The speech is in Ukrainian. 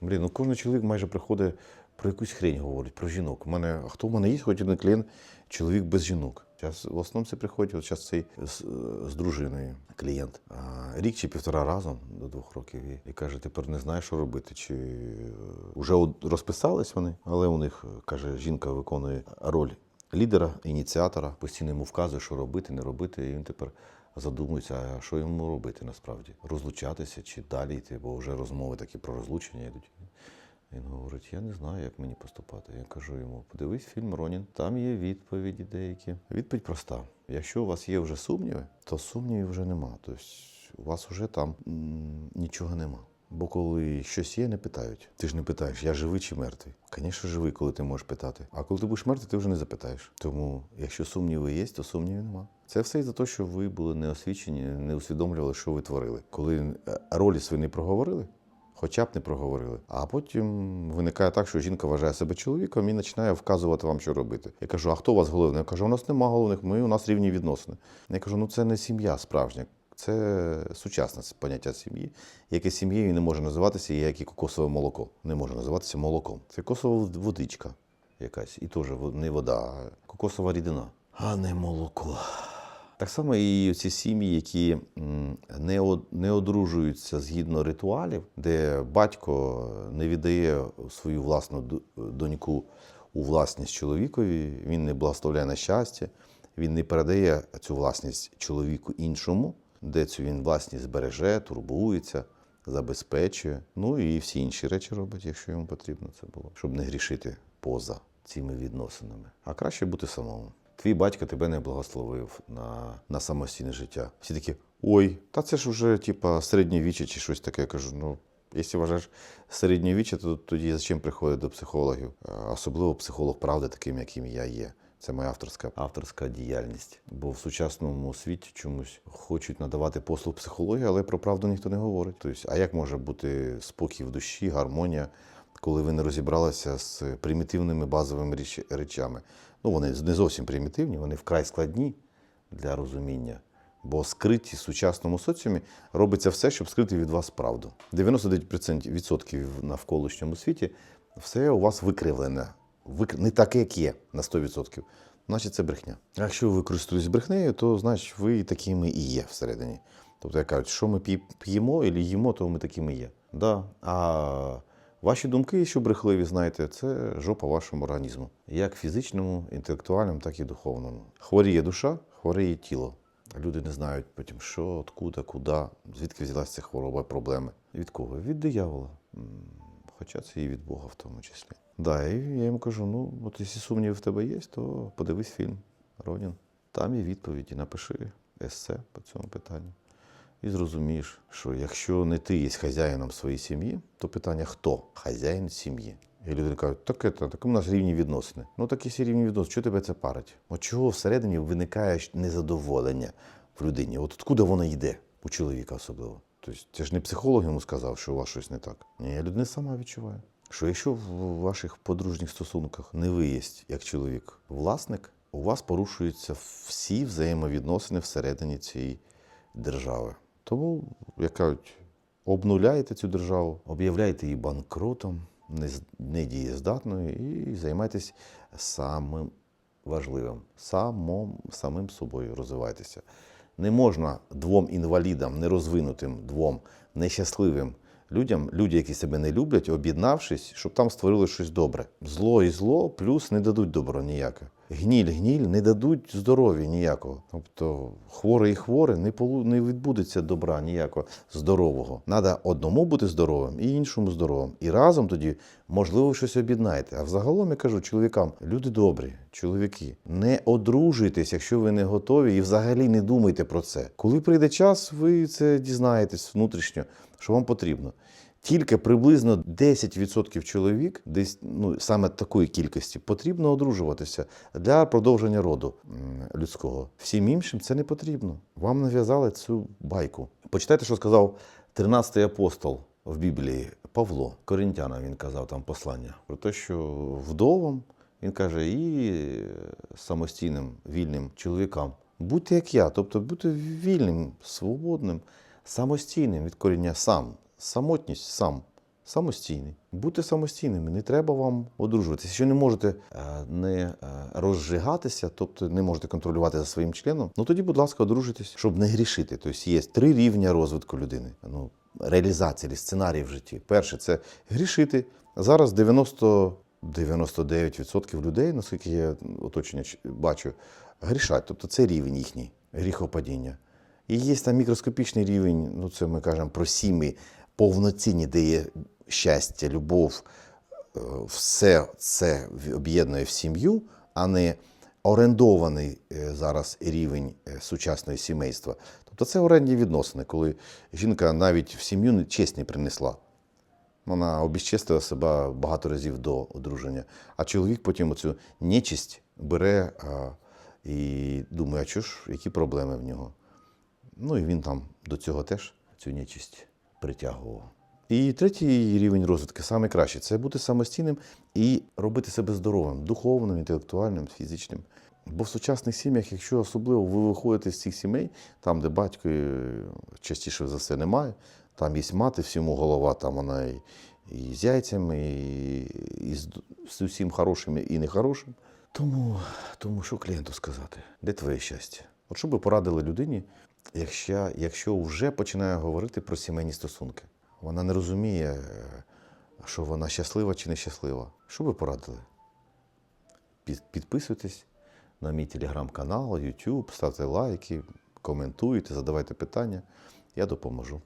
Блін, ну кожен чоловік майже приходить про якусь хрень говорить, про жінок. У мене, хто в мене є хоч один клієнт, чоловік без жінок. Зараз в основному це приходить, от зараз цей з, з дружиною клієнт. Рік чи півтора разом до двох років і, і каже, тепер не знаю, що робити. Чи е, вже розписались вони, але у них каже, жінка виконує роль лідера, ініціатора, постійно йому вказує, що робити, не робити. І він тепер задумується, а що йому робити насправді? Розлучатися чи далі йти, бо вже розмови такі про розлучення йдуть. Він говорить: я не знаю, як мені поступати. Я кажу йому: подивись фільм Ронін, там є відповіді деякі. Відповідь проста: якщо у вас є вже сумніви, то сумнівів вже нема. Тобто у вас вже там м, нічого нема. Бо коли щось є, не питають. Ти ж не питаєш, я живий чи мертвий. Звісно, живий, коли ти можеш питати. А коли ти будеш мертвий, ти вже не запитаєш. Тому, якщо сумніви є, то сумнівів нема. Це все із-за того, що ви були неосвічені, не усвідомлювали, що ви творили. Коли е, ролі свої не проговорили, хоча б не проговорили. А потім виникає так, що жінка вважає себе чоловіком і починає вказувати вам, що робити. Я кажу, а хто у вас головний? Я кажу, у нас нема головних, ми у нас рівні відносини. Я кажу, ну це не сім'я справжня. Це сучасне поняття сім'ї, яке сім'єю не може називатися, як і кокосове молоко. Не може називатися молоком. Це кокосова водичка якась, і теж не вода, а кокосова рідина, а не молоко. Так само і ці сім'ї, які не, од- не одружуються згідно ритуалів, де батько не віддає свою власну доньку у власність чоловікові, він не благословляє на щастя, він не передає цю власність чоловіку іншому, де цю він власність збереже, турбується, забезпечує. Ну і всі інші речі робить, якщо йому потрібно це було, щоб не грішити поза цими відносинами. А краще бути самому. Твій батько тебе не благословив на, на самостійне життя. Всі такі, ой, та це ж уже типа середньовіччя чи щось таке. Я кажу, ну. Якщо вважаєш середньовіччя, то тоді зачем приходити до психологів? Особливо психолог правди, таким, яким я є. Це моя авторська авторська діяльність. Бо в сучасному світі чомусь хочуть надавати послуг психології, але про правду ніхто не говорить. Тобто, а як може бути спокій в душі, гармонія, коли ви не розібралися з примітивними базовими річ- речами? Ну, вони не зовсім примітивні, вони вкрай складні для розуміння. Бо скриті в сучасному соціумі робиться все, щоб скрити від вас правду. 99% відсотків в навколишньому світі все у вас викривлене. Не таке, як є на 100%. Значить, це брехня. Якщо ви користуєтесь брехнею, то значить ви такими і є всередині. Тобто, як кажуть, що ми п'ємо і їмо, то ми такими є. Да. А ваші думки, що брехливі, знаєте, це жопа вашому організму. Як фізичному, інтелектуальному, так і духовному. Хворіє душа, хворіє тіло. Люди не знають потім, що, откуда, куди, звідки взялася ця хвороба, проблеми. Від кого? Від диявола. Хоча це і від Бога в тому числі. Да, і я йому кажу: ну, от якщо сумніви в тебе є, то подивись фільм Ронін. Там є відповіді, напиши есе по цьому питанню. І зрозумієш, що якщо не ти є хазяїном своєї сім'ї, то питання хто хазяїн сім'ї? І люди кажуть, так це, так у нас рівні відносини. Ну так якщо рівні відносини, чого тебе це парить? От чого всередині виникає незадоволення в людині? От откуда воно йде у чоловіка особливо? Тобто це ж не психолог йому сказав, що у вас щось не так. Ні, людина сама відчуває. Що якщо в ваших подружніх стосунках не ви є, як чоловік, власник, у вас порушуються всі взаємовідносини всередині цієї держави. Тому, як кажуть, обнуляєте цю державу, об'являєте її банкротом, недієздатною і займайтесь самим важливим, самом, самим собою розвивайтеся. Не можна двом інвалідам, нерозвинутим, двом нещасливим людям, люди, які себе не люблять, об'єднавшись, щоб там створили щось добре. Зло і зло, плюс не дадуть добро ніяке. Гніль, гніль не дадуть здоров'я ніякого. Тобто хворий і хворий не, полу- не відбудеться добра ніякого здорового. Надо одному бути здоровим і іншому здоровим. І разом тоді, можливо, щось об'єднаєте. А взагалом я кажу чоловікам: люди добрі, чоловіки, не одружуйтесь, якщо ви не готові, і взагалі не думайте про це. Коли прийде час, ви це дізнаєтесь внутрішньо, що вам потрібно. Тільки приблизно 10% чоловік, десь ну саме такої кількості, потрібно одружуватися для продовження роду людського. Всім іншим це не потрібно. Вам нав'язали цю байку. Почитайте, що сказав 13-й апостол в Біблії Павло. Коринтянам він казав там послання про те, що вдовам він каже, і самостійним вільним чоловікам. Будьте як я, тобто будьте вільним, свободним, самостійним від коріння сам. Самотність сам. самостійний. Будьте самостійними, не треба вам одружуватися. Якщо не можете е, не е, розжигатися, тобто не можете контролювати за своїм членом, ну тоді, будь ласка, одружуйтесь, щоб не грішити. Тобто є три рівня розвитку людини. Ну, реалізації, сценарії в житті. Перше це грішити. Зараз 90 99% людей, наскільки я оточення бачу, грішать. Тобто це рівень їхній гріхопадіння. І є там мікроскопічний рівень, ну це ми кажемо про сім'ї повноцінні, де є щастя, любов, е, все це об'єднує в сім'ю, а не орендований е, зараз рівень е, сучасного сімейства. Тобто це орендні відносини, коли жінка навіть в сім'ю честь не принесла. Вона обіщестила себе багато разів до одруження. А чоловік потім оцю нечисть бере а, і думає, а що ж, які проблеми в нього. Ну і він там до цього теж цю нечисть притягував. І третій рівень розвитку найкраще це бути самостійним і робити себе здоровим, духовним, інтелектуальним, фізичним. Бо в сучасних сім'ях, якщо особливо ви виходите з цих сімей, там, де батько е, частіше за все немає, там є мати, всьому голова, там вона і, і з яйцями, і, і з усім хорошим і нехорошим. Тому, тому що клієнту сказати, де твоє щастя? От що би порадили людині, якщо, якщо вже починає говорити про сімейні стосунки? Вона не розуміє, е, що вона щаслива чи нещаслива. Що ви порадили? Під- Підписуйтесь на мій телеграм-канал, YouTube, ставте лайки, коментуйте, задавайте питання. Я допоможу.